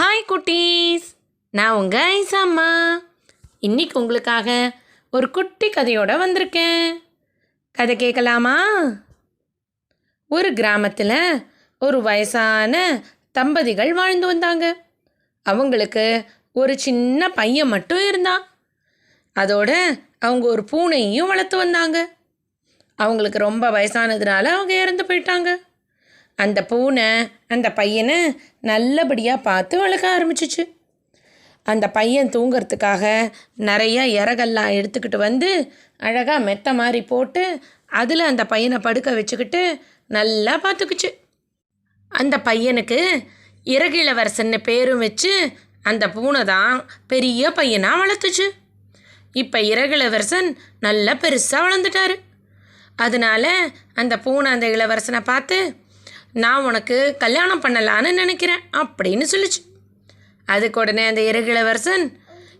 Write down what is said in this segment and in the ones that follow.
Hi குட்டீஸ். நான் உங்கள் ஐசாம்மா இன்னைக்கு உங்களுக்காக ஒரு குட்டி கதையோட வந்திருக்கேன். கதை கேட்கலாமா? ஒரு கிராமத்தில் ஒரு வயசான தம்பதிகள் வாழ்ந்து வந்தாங்க. அவங்களுக்கு ஒரு சின்ன பையன் மட்டும் இருந்தான். அதோட அவங்க ஒரு பூனையையும் வளர்த்து வந்தாங்க. அவங்களுக்கு ரொம்ப வயசானதுனால அவங்க இறந்து போயிட்டாங்க. அந்த பூனை அந்த பையனை நல்லபடியாக பார்த்து வளர்க்க ஆரம்பிச்சிச்சு. அந்த பையன் தூங்கிறதுக்காக நிறைய இறகெல்லாம் எடுத்துக்கிட்டு வந்து அழகாக மெத்த மாதிரி போட்டு அதில் அந்த பையனை படுக்க வச்சுக்கிட்டு நல்லா பார்த்துக்குச்சு. அந்த பையனுக்கு இறகிளவரசன்னு பேரும் வச்சு அந்த பூனை தான் பெரிய பையனாக வளர்த்துச்சு. இப்போ இறகிளவரசன் நல்லா பெருசாக வளர்ந்துட்டாரு. அதனால அந்த பூனை அந்த இளவரசனை பார்த்து நான் உனக்கு கல்யாணம் பண்ணலான்னு நினைக்கிறேன் அப்படின்னு சொல்லிச்சு. அதுக்கு உடனே அந்த இறகிளவரசன்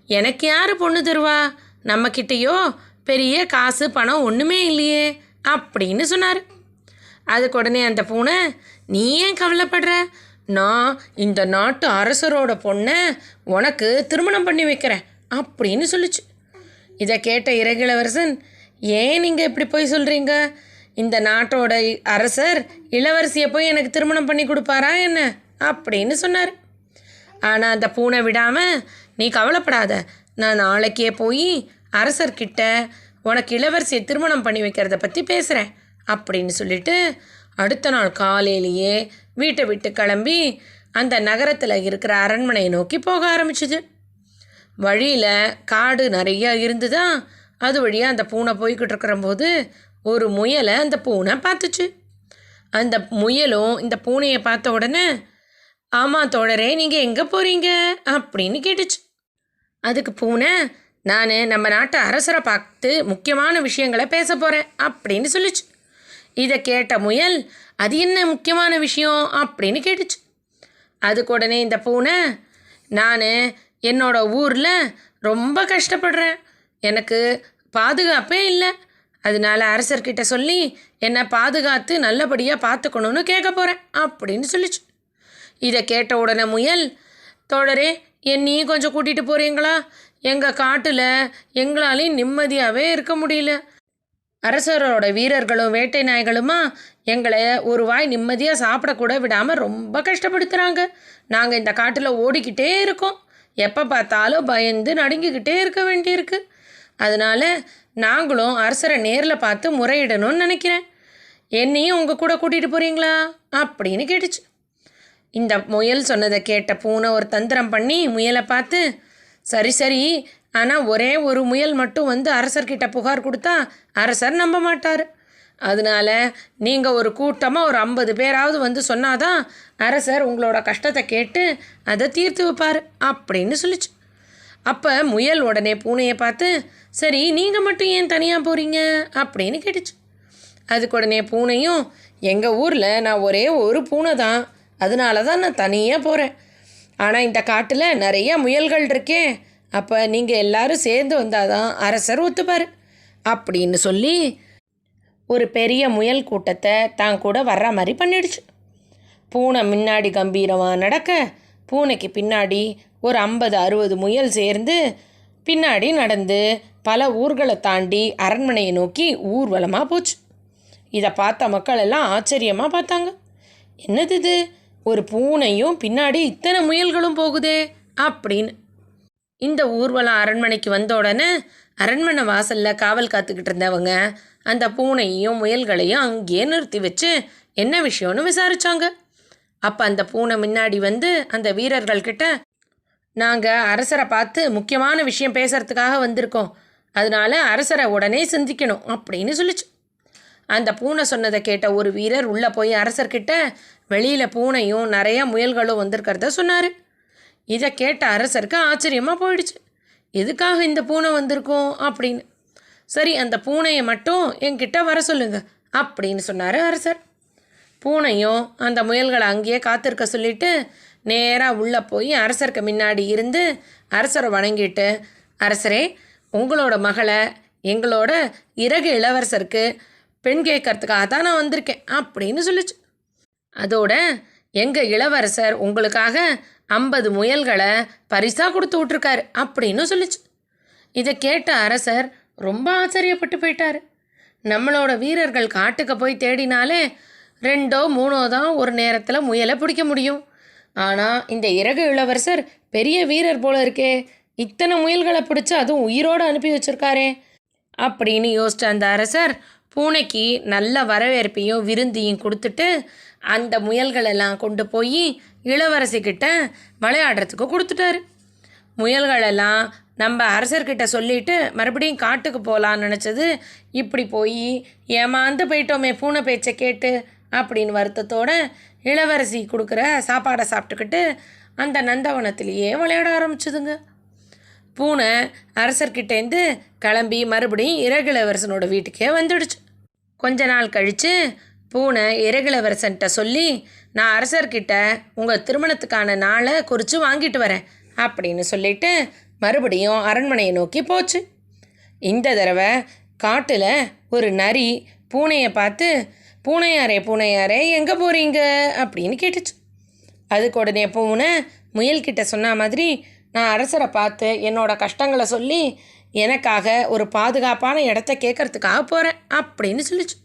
எனக்கு யார் பொண்ணு தருவா? நம்மக்கிட்டேயோ பெரிய காசு பணம் ஒன்றுமே இல்லையே அப்படின்னு சொன்னார். அதுக்கு உடனே அந்த பூனை நீ ஏன் கவலைப்படுற? நான் இந்த நாட்டு அரசரோட பொண்ணை உனக்கு திருமணம் பண்ணி வைக்கிறேன் அப்படின்னு சொல்லுச்சு. இதை கேட்ட இறகிளவரசன் ஏன் நீங்கள் இப்படி போய் சொல்கிறீங்க இந்த நாட்டோட அரசர் இளவரசியை போய் எனக்கு திருமணம் பண்ணி கொடுப்பாரா என்ன? அப்படின்னு சொன்னார். ஆனால் அந்த பூனை விடாமல் நீ கவலைப்படாத நான் நாளைக்கே போய் அரசர்கிட்ட உனக்கு இளவரசியை திருமணம் பண்ணி வைக்கிறத பற்றி பேசுகிறேன் அப்படின்னு சொல்லிட்டு அடுத்த நாள் காலையிலேயே வீட்டை விட்டு கிளம்பி அந்த நகரத்தில் இருக்கிற அரண்மனையை நோக்கி போக ஆரம்பிச்சுது. வழியில் காடு நிறையா இருந்துதான் அது வழியாக அந்த பூனை போய்கிட்டு இருக்கிற போது ஒரு முயலை அந்த பூனை பார்த்துச்சு. அந்த முயலும் இந்த பூனையை பார்த்த உடனே ஆமாம் தோழரே நீங்கள் எங்கே போகிறீங்க அப்படின்னு கேட்டுச்சு. அதுக்கு பூனை நான் நம்ம நாட்டு அரசரை பார்த்து முக்கியமான விஷயங்களை பேச போகிறேன் அப்படின்னு சொல்லிச்சு. இதை கேட்ட முயல் அது என்ன முக்கியமான விஷயம்? அப்படின்னு கேட்டுச்சு. அதுக்கு உடனே இந்த பூனை நான் என்னோட ஊரில் ரொம்ப கஷ்டப்படுறேன். எனக்கு பாதுகாப்பே இல்லை. அதனால அரசர்கிட்ட சொல்லி என்னை பாதுகாத்து நல்லபடியாக பார்த்துக்கணும்னு கேட்க போகிறேன் அப்படின்னு சொல்லிச்சு. இதை கேட்ட உடனே முயல் தோழரே என்னையும் கொஞ்சம் கூட்டிகிட்டு போகிறீங்களா எங்கள் காட்டில் எங்களாலையும் நிம்மதியாகவே இருக்க முடியல. அரசரோட வீரர்களும் வேட்டை நாய்களுமா எங்களை ஒரு வாய் நிம்மதியாக சாப்பிடக்கூட விடாமல் ரொம்ப கஷ்டப்படுத்துகிறாங்க நாங்கள் இந்த காட்டில் ஓடிக்கிட்டே இருக்கோம். எப்போ பார்த்தாலும் பயந்து நடுங்கிக்கிட்டே இருக்க வேண்டியிருக்கு. அதனால் நாங்களும் அரசரை நேரில் பார்த்து முறையிடணும்னு நினைக்கிறேன். என்னையும் உங்கள் கூட கூட்டிகிட்டு போகிறீங்களா அப்படின்னு கேட்டுச்சு. இந்த முயல் சொன்னதை கேட்ட பூனை ஒரு தந்திரம் பண்ணி முயலை பார்த்து சரி சரி. ஆனால் ஒரே ஒரு முயல் மட்டும் வந்து அரசர்கிட்ட புகார் கொடுத்தா அரசர் நம்ப மாட்டார். அதனால நீங்கள் ஒரு கூட்டமாக ஒரு ஐம்பது பேராவது வந்து சொன்னாதான் அரசர் உங்களோட கஷ்டத்தை கேட்டு அதை தீர்த்து வைப்பார் அப்படின்னு சொல்லிச்சு. அப்போ முயல் உடனே பூனையை பார்த்து சரி நீங்கள் மட்டும் ஏன் தனியாக போகிறீங்க அப்படின்னு கேட்டுச்சு. அதுக்கு உடனே பூனையும் எங்கள் ஊரில் நான் ஒரே ஒரு பூனை தான். அதனால தான் நான் தனியாக போகிறேன் ஆனால் இந்த காட்டில் நிறைய முயல்கள் இருக்கே. அப்போ நீங்கள் எல்லாரும் சேர்ந்து வந்தால் தான் அரசர் ஒத்துப்பார். அப்படின்னு சொல்லி ஒரு பெரிய முயல் கூட்டத்தை தான் கூட வர்ற மாதிரி பண்ணிடுச்சு. பூனை முன்னாடி கம்பீரமாக நடக்க பூனைக்கு பின்னாடி ஒரு ஐம்பது அறுபது முயல் சேர்ந்து பின்னாடி நடந்து பல ஊர்களை தாண்டி அரண்மனையை நோக்கி ஊர்வலமாக போச்சு. இதை பார்த்த மக்கள் எல்லாம் ஆச்சரியமாக பார்த்தாங்க. என்னது இது? ஒரு பூனையும் பின்னாடி இத்தனை முயல்களும் போகுதே அப்படின்னு. இந்த ஊர்வலம் அரண்மனைக்கு வந்த உடனே அரண்மனை வாசலில் காவல் காத்துக்கிட்டு இருந்தவங்க அந்த பூனையையும் முயல்களையும் அங்கேயே நிறுத்தி வச்சு என்ன விஷயம்னு விசாரித்தாங்க அப்போ அந்த பூனை முன்னாடி வந்து அந்த வீரர்கள்கிட்ட நாங்கள் அரசரை பார்த்து முக்கியமான விஷயம் பேசுறதுக்காக வந்திருக்கோம். அதனால அரசரை உடனே சிந்திக்கணும் அப்படின்னு சொல்லிச்சு. அந்த பூனை சொன்னதை கேட்ட ஒரு வீரர் உள்ளே போய் அரசர்கிட்ட வெளியில் பூனையும் நிறைய முயல்களும் வந்திருக்கிறத சொன்னார். இதை கேட்ட அரசருக்கு ஆச்சரியமாக போயிடுச்சு. எதுக்காக இந்த பூனை வந்திருக்கோம் அப்படின்னு. சரி அந்த பூனையை மட்டும் என்கிட்ட வர சொல்லுங்க அப்படின்னு சொன்னார் அரசர். பூனையும் அந்த முயல்களை அங்கேயே காத்திருக்க சொல்லிட்டு நேராக உள்ளே போய் அரசருக்கு முன்னாடி இருந்து அரசரை வணங்கிட்டு அரசரே உங்களோட மகளை எங்களோட இறகு இளவரசருக்கு பெண் கேட்கறதுக்காக தான் நான் வந்திருக்கேன் அப்படின்னு சொல்லிச்சு. அதோட எங்கள் இளவரசர் உங்களுக்காக ஐம்பது முயல்களை பரிசாக கொடுத்து விட்ருக்காரு அப்படின்னு சொல்லுச்சு. இதை கேட்ட அரசர் ரொம்ப ஆச்சரியப்பட்டு போயிட்டார். நம்மளோட வீரர்கள் காட்டுக்கு போய் தேடினாலே ரெண்டோ மூணோ தான் ஒரு நேரத்தில் முயலை பிடிக்க முடியும். ஆனால் இந்த இறகு இளவரசர் பெரிய வீரர் போல இருக்கே. இத்தனை முயல்களை பிடிச்சி அதுவும் உயிரோடு அனுப்பி வச்சிருக்காரே. அப்படின்னு யோசிச்ச அந்த அரசர் பூனைக்கு நல்ல வரவேற்பையும் விருந்தியும் கொடுத்துட்டு அந்த முயல்களெல்லாம் கொண்டு போய் இளவரசிக்கிட்ட விளையாடுறதுக்கு கொடுத்துட்டாரு. முயல்களெல்லாம் நம்ம அரசர்கிட்ட சொல்லிட்டு மறுபடியும் காட்டுக்கு போகலான்னு நினச்சது. இப்படி போய் ஏமாந்து போயிட்டோமே பூனை பேச்சை கேட்டு அப்படின்னு வருத்தத்தோட இளவரசி கொடுக்குற சாப்பாடை சாப்பிட்டுக்கிட்டு அந்த நந்தவனத்திலேயே விளையாட ஆரம்பிச்சுதுங்க. பூனை அரசர்கிட்டேருந்து கிளம்பி மறுபடியும் இறகிளவரசனோட வீட்டுக்கே வந்துடுச்சு. கொஞ்ச நாள் கழித்து பூனை இறகிளவரசன்கிட்ட சொல்லி நான் அரசர்கிட்ட உங்கள் திருமணத்துக்கான நாளை குறித்து வாங்கிட்டு வரேன் அப்படின்னு சொல்லிட்டு மறுபடியும் அரண்மனையை நோக்கி போச்சு. இந்த தடவை காட்டில் ஒரு நரி பூனையை பார்த்து பூனையாரே பூனையாரே எங்கே போகிறீங்க அப்படின்னு கேட்டுச்சு. அதுக்கு உடனே பூனை முயல்கிட்ட சொன்ன மாதிரி நான் அரசரை பார்த்து என்னோட கஷ்டங்களை சொல்லி எனக்காக ஒரு பாதுகாப்பான இடத்த கேட்கறதுக்காக போகிறேன் அப்படின்னு சொல்லிச்சு.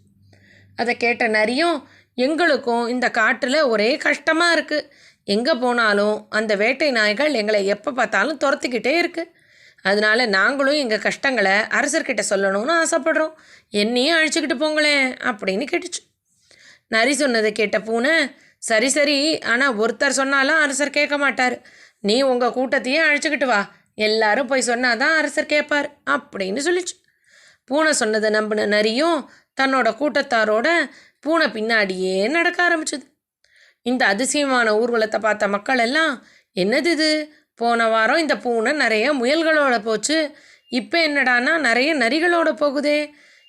அதை கேட்ட நரியும் எங்களுக்கும் இந்த காட்டில் ஒரே கஷ்டமாக இருக்குது எங்கே போனாலும் அந்த வேட்டை நாய்கள் எங்களை எப்போ பார்த்தாலும் துரத்துக்கிட்டே இருக்குது அதனால நாங்களும் எங்கள் கஷ்டங்களை அரசர்கிட்ட சொல்லணும்னு ஆசைப்படுறோம். என்னையும் அழிச்சுக்கிட்டு போங்களேன் அப்படின்னு கேட்டுச்சு. நரி சொன்னதை கேட்ட பூனை சரி சரி ஆனால் ஒருத்தர் சொன்னாலும் அரசர் கேட்க மாட்டார். நீ உங்கள் கூட்டத்தையே அழைச்சிக்கிட்டு வா. எல்லாரும் போய் சொன்னாதான் அரசர் கேட்பார் அப்படின்னு சொல்லிச்சு. பூனை சொன்னதை நம்பின நரியும் தன்னோட கூட்டத்தாரோட பூனை பின்னாடியே நடக்க ஆரம்பிச்சது. இந்த அதிசயமான ஊர்வலத்தை பார்த்த மக்கள் எல்லாம் என்னது இது? போன வாரம் இந்த பூனை நிறைய முயல்களோட போச்சு. இப்போ என்னடான்னா நிறைய நரிகளோட போகுதே.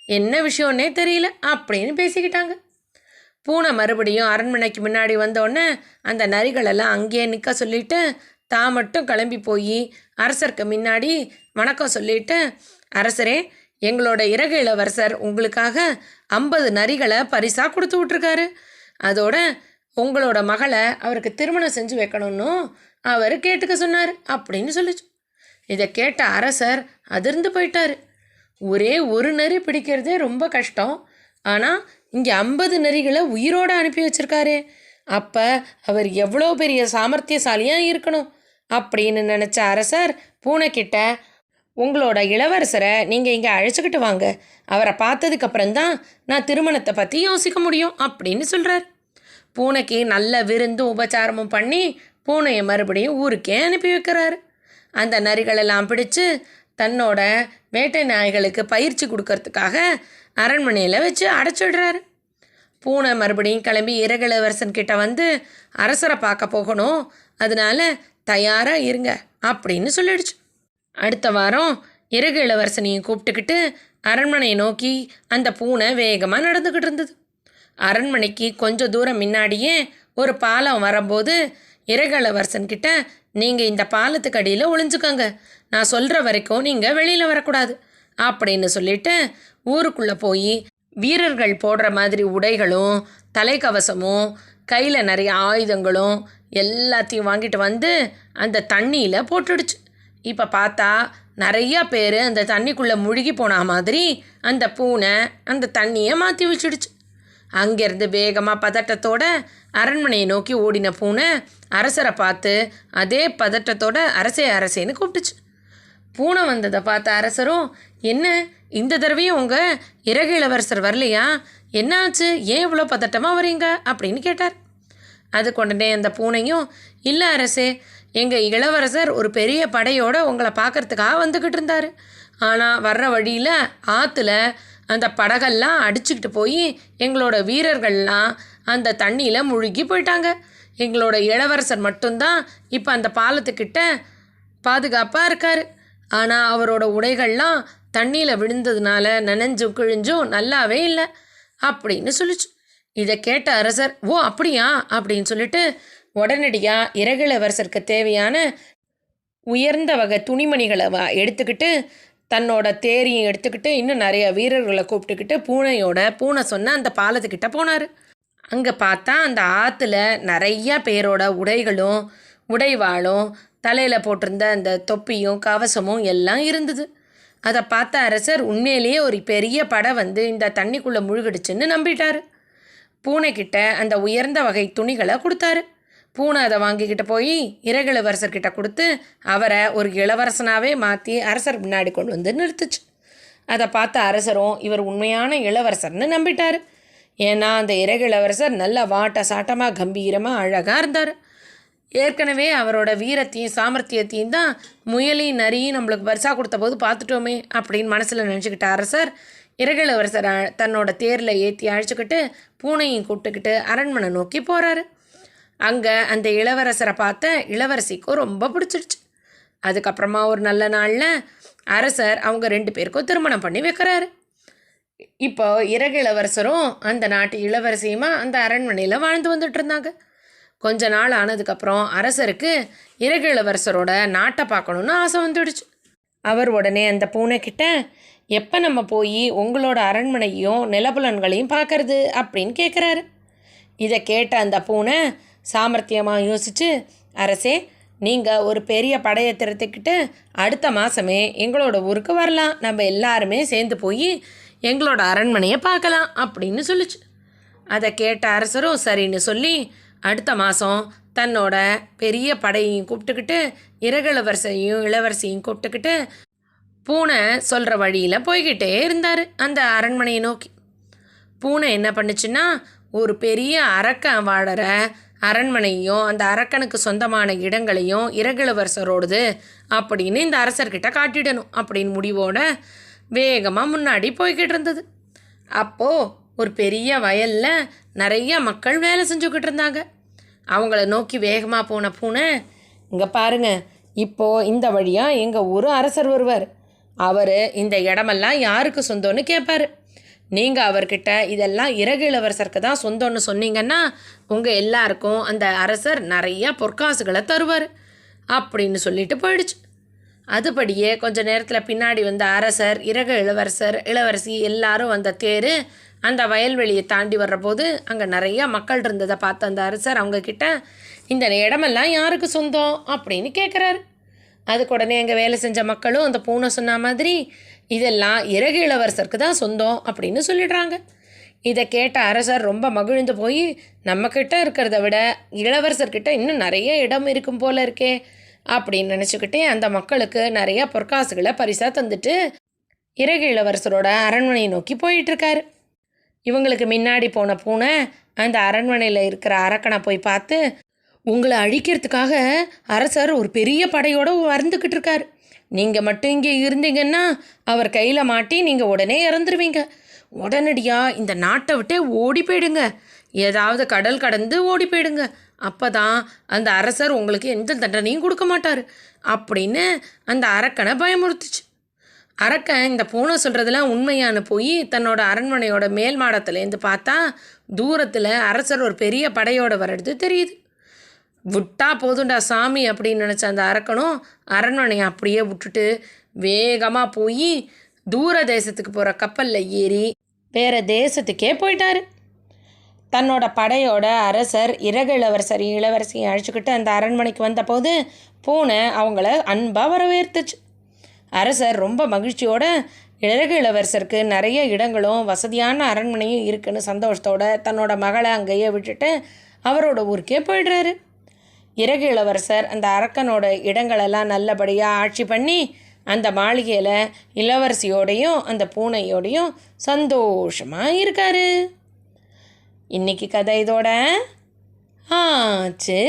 என்ன விஷயம்னே தெரியல அப்படின்னு பேசிக்கிட்டாங்க. பூனை மறுபடியும் அரண்மனைக்கு முன்னாடி வந்தோடனே அந்த நரிகளெல்லாம் அங்கேயே நிற்க சொல்லிட்டு தான் மட்டும் கிளம்பி போய் அரசருக்கு முன்னாடி வணக்கம் சொல்லிட்டு அரசரே எங்களோட இறகு இளவரசர் உங்களுக்காக ஐம்பது நரிகளை பரிசாக கொடுத்து விட்ருக்காரு அதோட உங்களோட மகளை அவருக்கு திருமணம் செஞ்சு வைக்கணும்னு அவர் கேட்டுக்க சொன்னார் அப்படின்னு சொல்லிச்சு. இதை கேட்ட அரசர் அதிர்ந்து போயிட்டார். ஒரே ஒரு நரி பிடிக்கிறதே ரொம்ப கஷ்டம். ஆனால் இங்கே ஐம்பது நரிகளை உயிரோடு அனுப்பி வச்சிருக்காரு. அப்போ அவர் எவ்வளோ பெரிய சாமர்த்தியசாலியாக இருக்கணும் அப்படின்னு நினச்ச அரசர் பூனைக்கிட்ட உங்களோட இளவரசரை நீங்கள் இங்கே அழைச்சிக்கிட்டு வாங்க. அவரை பார்த்ததுக்கப்புறந்தான் நான் திருமணத்தை பற்றி யோசிக்க முடியும் அப்படின்னு சொல்கிறார் பூனைக்கு நல்ல விருந்தும் உபச்சாரமும் பண்ணி பூனையை மறுபடியும் ஊருக்கே அனுப்பி வைக்கிறாரு. அந்த நரிகளெல்லாம் பிடிச்சு தன்னோட வேட்டை நாய்களுக்கு பயிற்சி கொடுக்கறதுக்காக அரண்மனையில் வச்சு அடைச்சிடுறாரு பூனை மறுபடியும் கிளம்பி இறகிளவரசன் கிட்ட வந்து அரசரை பார்க்க போகணும். அதனால தயாராக இருங்க அப்படின்னு சொல்லிடுச்சு. அடுத்த வாரம் இறகு இளவரசனையும் கூப்பிட்டுக்கிட்டு அரண்மனையை நோக்கி அந்த பூனை வேகமாக நடந்துக்கிட்டு இருந்தது. அரண்மனைக்கு கொஞ்சம் தூரம் முன்னாடியே ஒரு பாலம் வரும்போது இறகு கிட்ட நீங்கள் இந்த பாலத்துக்கு அடியில் ஒளிஞ்சுக்கோங்க. நான் சொல்கிற வரைக்கும் நீங்கள் வெளியில் வரக்கூடாது. அப்படின்னு சொல்லிட்டு ஊருக்குள்ளே போய் வீரர்கள் போடுற மாதிரி உடைகளும் தலைக்கவசமும் கையில் நிறைய ஆயுதங்களும் எல்லாத்தையும் வாங்கிட்டு வந்து அந்த தண்ணியில் போட்டுடுச்சு. இப்போ பார்த்தா நிறையா பேர் அந்த தண்ணிக்குள்ளே முழுகி போன மாதிரி அந்த பூனை அந்த தண்ணியை மாற்றி வச்சிடுச்சு. அங்கேருந்து வேகமாக பதட்டத்தோட அரண்மனையை நோக்கி ஓடின பூனை அரசரை பார்த்து அதே பதட்டத்தோட அரசே அரசேன்னு கூப்பிட்டுச்சு. பூனை வந்ததை பார்த்த அரசரும் என்ன இந்த தடவையும் உங்கள் இறகு இளவரசர் வரலையா? என்னாச்சு? ஏன் இவ்வளோ பதட்டமாக வரீங்க? அப்படின்னு கேட்டார். அது கொண்டனே அந்த பூனையும் இல்லை அரசே எங்கள் இளவரசர் ஒரு பெரிய படையோடு உங்களை பார்க்கறதுக்காக வந்துக்கிட்டு இருந்தார். ஆனால் வர்ற வழியில் ஆற்றுல அந்த படகெல்லாம் அடிச்சுக்கிட்டு போய் எங்களோட வீரர்கள்லாம் அந்த தண்ணியில் முழுகி போயிட்டாங்க. எங்களோட இளவரசர் மட்டும்தான் இப்போ அந்த பாலத்துக்கிட்ட பாதுகாப்பாக இருக்கார். ஆனால் அவரோட உடைகள்லாம் தண்ணியில் விழுந்ததுனால நனைஞ்சும் கிழிஞ்சும் நல்லாவே இல்லை அப்படின்னு சொல்லிச்சு. இதை கேட்ட அரசர் ஓ அப்படியா? அப்படின்னு சொல்லிட்டு உடனடியாக இறகிளவரசருக்கு தேவையான உயர்ந்த வகை துணிமணிகளை எடுத்துக்கிட்டு தன்னோட தேரியும் எடுத்துக்கிட்டு இன்னும் நிறைய வீரர்களை கூப்பிட்டுக்கிட்டு பூனையோட பூனை சொன்ன அந்த பாலத்துக்கிட்ட போனார். அங்கே பார்த்தா அந்த ஆற்றுல நிறைய பேரோட உடைகளும் உடைவாளும் தலையில் போட்டிருந்த அந்த தொப்பியும் கவசமும் எல்லாம் இருந்தது. அதை பார்த்த அரசர் உண்மையிலேயே ஒரு பெரிய படை வந்து இந்த தண்ணிக்குள்ளே முழுகிடுச்சுன்னு நம்பிட்டார். பூனைக்கிட்ட அந்த உயர்ந்த வகை துணிகளை கொடுத்தாரு. பூனை அதை வாங்கிக்கிட்டு போய் இளவரசர்கிட்ட கொடுத்து அவரை ஒரு இளவரசனாகவே மாற்றி அரசர் முன்னாடி கொண்டு வந்து நிறுத்துச்சு. அதை பார்த்த அரசரும் இவர் உண்மையான இளவரசர்னு நம்பிட்டார். ஏன்னா அந்த இறகு இளவரசர் நல்ல வாட்ட சாட்டமாக கம்பீரமாக அழகாக இருந்தார். ஏற்கனவே அவரோட வீரத்தையும் சாமர்த்தியத்தையும் தான் முயலையும் நரியும் நம்மளுக்கு பரிசாக கொடுத்த போது பார்த்துட்டோமே அப்படின்னு மனசில் நினச்சிக்கிட்ட அரசர் இறகிளவரசரை தன்னோட தேரில் ஏற்றி அழைச்சிக்கிட்டு பூனையும் கூப்பிட்டுக்கிட்டு அரண்மனை நோக்கி போகிறாரு அங்கே அந்த இளவரசரை பார்த்த இளவரசிக்கும் ரொம்ப பிடிச்சிருச்சு. அதுக்கப்புறமா ஒரு நல்ல நாளில் அரசர் அவங்க ரெண்டு பேருக்கும் திருமணம் பண்ணி வைக்கிறாரு. இப்போ இறகு இளவரசரும் அந்த நாட்டு இளவரசியுமா அந்த அரண்மனையில் வாழ்ந்து வந்துட்டு இருந்தாங்க. கொஞ்ச நாள் ஆனதுக்கப்புறம் அரசருக்கு இறகு இளவரசரோட நாட்டை பார்க்கணுன்னு ஆசை வந்துடுச்சு. அவர் உடனே அந்த பூனைக்கிட்ட எப்போ நம்ம போய் உங்களோட அரண்மனையும் நிலபுலன்களையும் பார்க்கறது? அப்படின்னு கேட்குறாரு இதை கேட்ட அந்த பூனை சாமர்த்தியமாக யோசித்து அரசே நீங்கள் ஒரு பெரிய படையை திறத்துக்கிட்டு அடுத்த மாதமே எங்களோட ஊருக்கு வரலாம். நம்ம எல்லாருமே சேர்ந்து போய் எங்களோட அரண்மனையை பார்க்கலாம் அப்படின்னு சொல்லிச்சு. அதை கேட்ட அரசரும் சரின்னு சொல்லி அடுத்த மாதம் தன்னோட பெரிய படையையும் கூப்பிட்டுக்கிட்டு இறகிளவரசையும் இளவரசியும் கூப்பிட்டுக்கிட்டு பூனை சொல்கிற வழியில் போய்கிட்டே இருந்தார் அந்த அரண்மனையை நோக்கி. பூனை என்ன பண்ணுச்சுன்னா ஒரு பெரிய அரக்க வாழற அரண்மனையும் அந்த அரக்கனுக்கு சொந்தமான இடங்களையும் இறகிளவரசரோடது அப்படின்னு இந்த அரசர்கிட்ட காட்டிடணும் அப்படின்னு முடிவோட வேகமாக முன்னாடி போய்கிட்டு இருந்தது அப்போது ஒரு பெரிய வயலில் நிறைய மக்கள் வேலை செஞ்சுக்கிட்டு இருந்தாங்க. அவங்கள நோக்கி வேகமாக போன பூனை இங்கே பாருங்க இப்போது இந்த வழியாக எங்கள் ஊர் அரசர் வருவார். அவர் இந்த இடமெல்லாம் யாருக்கு சொந்தம்னு கேட்பார் நீங்கள் அவர்கிட்ட இதெல்லாம் இறகு இளவரசருக்கு தான் சொந்தம்னு சொன்னீங்கன்னா உங்கள் எல்லாருக்கும் அந்த அரசர் நிறையா பொற்காசுகளை தருவார் அப்படின்னு சொல்லிட்டு போயிடுச்சு. அதுபடியே கொஞ்ச நேரத்தில் பின்னாடி வந்த அரசர் இறகு இளவரசர் இளவரசி எல்லாரும் வந்த தேர் அந்த வயல்வெளியை தாண்டி வர்றபோது அங்கே நிறையா மக்கள் இருந்ததை பார்த்த அந்த அரசர் அவங்கக்கிட்ட இந்த இடமெல்லாம் யாருக்கு சொந்தம்? அப்படின்னு கேட்குறாரு அதுக்கு உடனே அங்கே வேலை செஞ்ச மக்களும் அந்த பூனை சொன்ன மாதிரி இதெல்லாம் இறகு இளவரசருக்கு தான் சொந்தம் அப்படின்னு சொல்லிடுறாங்க. இதை கேட்ட அரசர் ரொம்ப மகிழ்ந்து போய் நம்மக்கிட்ட இருக்கிறத விட இளவரசர்கிட்ட இன்னும் நிறைய இடம் இருக்கும் போல இருக்கே அப்படின்னு நினச்சிக்கிட்டே அந்த மக்களுக்கு நிறைய பொற்காசுகளை பரிசாக தந்துட்டு இறகு இளவரசரோட அரண்மனையை நோக்கி போயிட்டுருக்காரு. இவங்களுக்கு முன்னாடி போன பூனை அந்த அரண்மனையில் இருக்கிற அரக்கனை போய் பார்த்து உங்களை அழிக்கிறதுக்காக அரசர் ஒரு பெரிய படையோடு வந்துக்கிட்டு இருக்கார் நீங்கள் மட்டும் இங்கே இருந்தீங்கன்னா அவர் கையில் மாட்டி நீங்கள் உடனே இறந்துருவீங்க. உடனடியாக இந்த நாட்டை விட்டே ஓடி போயிடுங்க. ஏதாவது கடல் கடந்து ஓடி போயிடுங்க. அப்போ தான் அந்த அரசர் உங்களுக்கு எந்த தண்டனையும் கொடுக்க மாட்டார். அப்படின்னு அந்த அரக்கனை பயமுறுத்துச்சு. அரக்கன் இந்த பூனை சொல்கிறதுலாம் உண்மையான போய் தன்னோட அரண்மனையோட மேல் மாடத்துலேருந்து பார்த்தா தூரத்தில் அரசர் ஒரு பெரிய படையோடு வர்றது தெரியுது. விட்டா போதுண்டா சாமி அப்படின்னு நினச்ச அந்த அரக்கனும் அரண்மனையை அப்படியே விட்டுட்டு வேகமாக போய் தூர தேசத்துக்கு போகிற கப்பலில் ஏறி வேறு தேசத்துக்கே போயிட்டாரு. தன்னோட படையோட அரசர் இறகு இளவரசர் இளவரசியை அழைச்சிக்கிட்டு அந்த அரண்மனைக்கு வந்தபோது பூனை அவங்கள அன்பாக வரவேற்றுச்சு அரசர் ரொம்ப மகிழ்ச்சியோட இறகு இளவரசருக்கு நிறைய இடங்களும் வசதியான அரண்மனையும் இருக்குன்னு சந்தோஷத்தோட தன்னோட மகளை அங்கேயே விட்டுட்டு அவரோட ஊருக்கே போயிடுறாரு. இறகு இளவரசர் அந்த அரக்கனோட இடங்களெல்லாம் நல்லபடியாக ஆட்சி பண்ணி அந்த மாளிகையில் இளவரசியோடையும் அந்த பூனையோடையும் சந்தோஷமாக இருக்காரு. இன்னைக்கு கதை இதோட ஆச்சு.